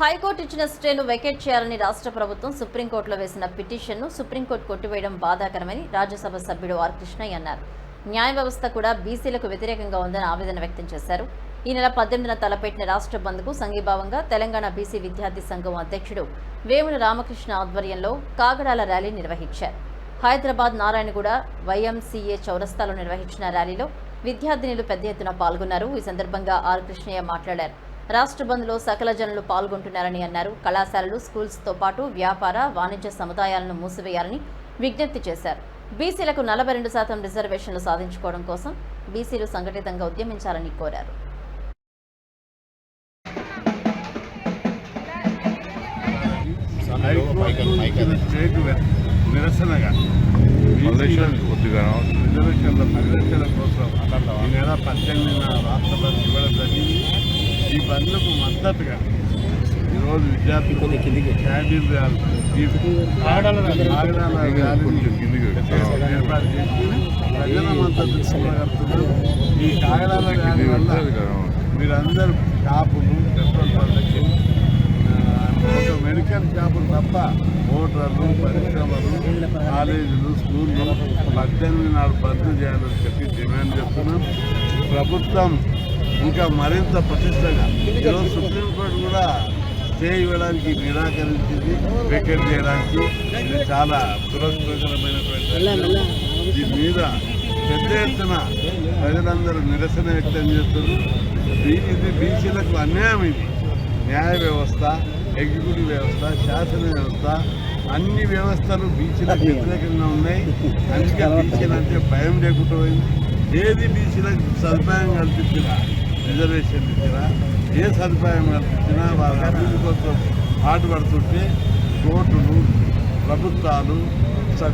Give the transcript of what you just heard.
High court ఇచ్చిన స్టేను vacate చేయాలని రాష్ట్ర ప్రభుత్వం సుప్రీంకోర్టులో వేసిన పిటిషన్ను సుప్రీంకోర్టు కొట్టివేయడం బాధాకరమని రాజ్యసభ సభ్యుడు ఆర్ కృష్ణయ్య అన్నారు. న్యాయ వ్యవస్థ కూడా బీసీలకు వ్యతిరేకంగా ఉందని ఆవేదన వ్యక్తం చేశారు. ఈ నెల పద్దెనిమిదిన తలపెట్టిన రాష్ట్ర బంద్కు సంఘీభావంగా తెలంగాణ బీసీ విద్యార్థి సంఘం అధ్యక్షుడు వేముల రామకృష్ణ ఆధ్వర్యంలో కాగడాల ర్యాలీ నిర్వహించారు. హైదరాబాద్ నారాయణగూడ వైఎంసీఏ చౌరస్తాలో నిర్వహించిన ర్యాలీలో విద్యార్థినులు పెద్ద ఎత్తున పాల్గొన్నారు. ఈ సందర్భంగా ఆర్ కృష్ణయ్య మాట్లాడారు. రాష్ట్ర బంద్లో సకల జనులు పాల్గొంటున్నారని అన్నారు. కళాశాలలు స్కూల్స్తో పాటు వ్యాపార వాణిజ్య సముదాయాలను మూసివేయాలని విజ్ఞప్తి చేశారు. బీసీలకు నలభై రెండు శాతం రిజర్వేషన్లు సాధించుకోవడం కోసం బీసీలు సంఘటితంగా ఉద్యమించాలని కోరారు. నిరసనగా రిజర్వేషన్ల కోసం ఇవ్వడం బంద్కు మద్దతుగా ఈరోజు విద్యార్థులు క్యాండిల్ ఏర్పాటు చేసి ప్రజల మద్దతు చూడగలుగుతున్నారు ఈ కాగడాల వల్ల మీరందరూ షాపులు పెట్రోల్ బండ్లకి ఒక మెడికల్ షాపులు తప్ప మోటార్లు పరిశ్రమలు కాలేజీలు స్కూళ్ళు పద్దెనిమిది నాడు బంద్ చేయాలని చెప్పి డిమాండ్ చేస్తున్నాం. ప్రభుత్వం ఇంకా మరింత ప్రతిష్టగా. ఈరోజు సుప్రీంకోర్టు కూడా స్టే ఇవ్వడానికి నిరాకరించింది వెకెట్ చేయడానికి. ఇది చాలా దురదృష్టకరమైనటువంటి దీని మీద పెద్ద ఎత్తున ప్రజలందరూ నిరసన వ్యక్తం చేస్తున్నారు. ఇది బీసీలకు అన్యాయం ఇది. న్యాయ వ్యవస్థ ఎగ్జిక్యూటివ్ వ్యవస్థ శాసన వ్యవస్థ అన్ని వ్యవస్థలు బీసీలకు వ్యతిరేకంగా ఉన్నాయి. అందుకే బీసీలు అంటే భయం లేకుండా ఏది బీసీలకు సదుపాయం కల్పించినా రిజర్వేషన్ ఇచ్చినా ఏ సదుపాయం కల్పించినా వాళ్ళ అభివృద్ధి కోసం పాటుపడుతుంటే కోర్టులు ప్రభుత్వాలు